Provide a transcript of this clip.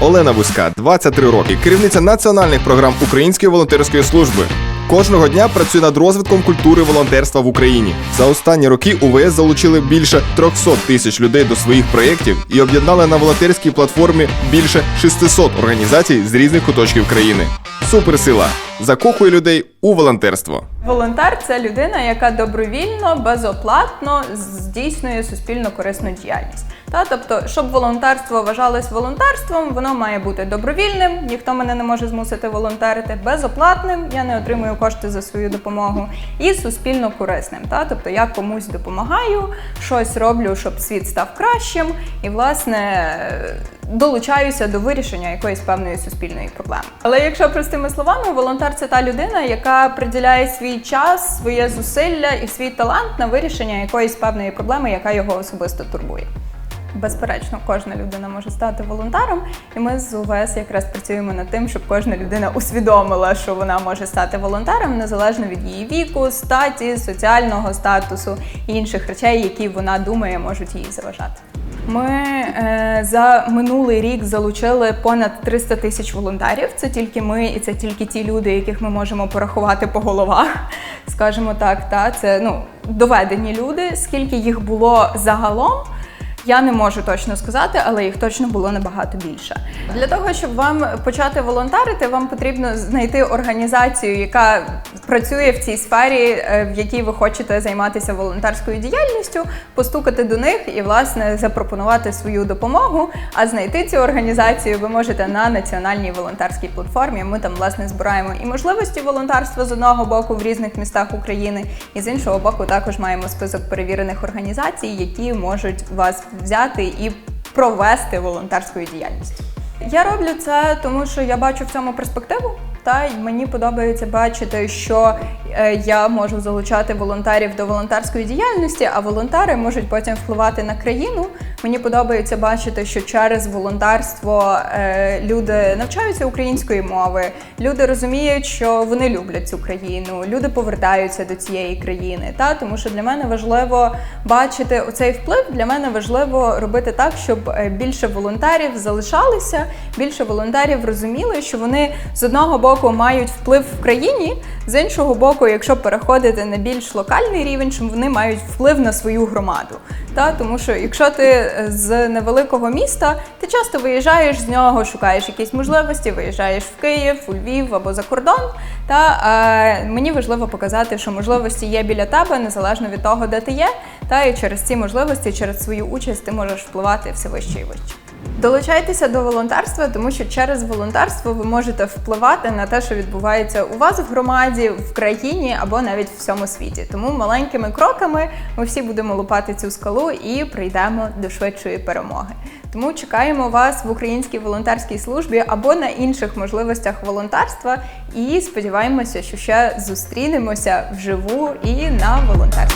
Олена Вузька, 23 роки, керівниця національних програм Української волонтерської служби. Кожного дня працює над розвитком культури волонтерства в Україні. За останні роки УВС залучили більше 300 тисяч людей до своїх проєктів і об'єднали на волонтерській платформі більше 600 організацій з різних куточків країни. Суперсила закохує людей у волонтерство. Волонтер це людина, яка добровільно, безоплатно здійснює суспільно корисну діяльність. Та тобто, щоб волонтерство вважалось волонтерством, воно має бути добровільним. Ніхто мене не може змусити волонтерити, безоплатним. Я не отримую кошти за свою допомогу, і суспільно корисним. Та тобто я комусь допомагаю, щось роблю, щоб світ став кращим, і власне долучаюся до вирішення якоїсь певної суспільної проблеми. Але якщо простими словами, волонтер це та людина, яка приділяє свій час, своє зусилля і свій талант на вирішення якоїсь певної проблеми, яка його особисто турбує. Безперечно, кожна людина може стати волонтером, і ми з УВС якраз працюємо над тим, щоб кожна людина усвідомила, що вона може стати волонтером незалежно від її віку, статі, соціального статусу і інших речей, які вона думає, можуть їй заважати. Ми е, за минулий рік залучили понад 300 тисяч волонтерів. Це тільки ми, і це тільки ті люди, яких ми можемо порахувати по головах. Скажімо так, та це ну доведені люди. Скільки їх було загалом? Я не можу точно сказати, але їх точно було набагато більше. Для того, щоб вам почати волонтерити, вам потрібно знайти організацію, яка працює в цій сфері, е, в якій ви хочете займатися волонтерською діяльністю, постукати до них і, власне, запропонувати свою допомогу. А знайти цю організацію ви можете на національній волонтерській платформі. Ми там власне збираємо і можливості волонтерства з одного боку в різних містах України, і з іншого боку, також маємо список перевірених організацій, які можуть вас взяти і провести волонтерську діяльність. Я роблю це, тому що я бачу в цьому перспективу. Та й мені подобається бачити, що я можу залучати волонтерів до волонтерської діяльності, а волонтери можуть потім впливати на країну. Мені подобається бачити, що через волонтерство е, люди навчаються української мови, люди розуміють, що вони люблять цю країну, люди повертаються до цієї країни. Та тому що для мене важливо бачити оцей вплив. Для мене важливо робити так, щоб е, більше волонтерів залишалися, більше волонтерів розуміли, що вони з одного боку мають вплив в країні, з іншого боку, якщо переходити на більш локальний рівень, що вони мають вплив на свою громаду. Та тому що якщо ти з невеликого міста, ти часто виїжджаєш з нього, шукаєш якісь можливості, виїжджаєш в Київ, у Львів або за кордон. Та е, мені важливо показати, що можливості є біля тебе, незалежно від того, де ти є. Та і через ці можливості, через свою участь, ти можеш впливати все вище і вище. Долучайтеся до волонтерства, тому що через волонтерство ви можете впливати на те, що відбувається у вас в громаді, в країні або навіть в всьому світі. Тому маленькими кроками ми всі будемо лупати цю скалу і прийдемо до швидшої перемоги. Тому чекаємо вас в українській волонтерській службі або на інших можливостях волонтерства. І сподіваємося, що ще зустрінемося вживу і на діяльності.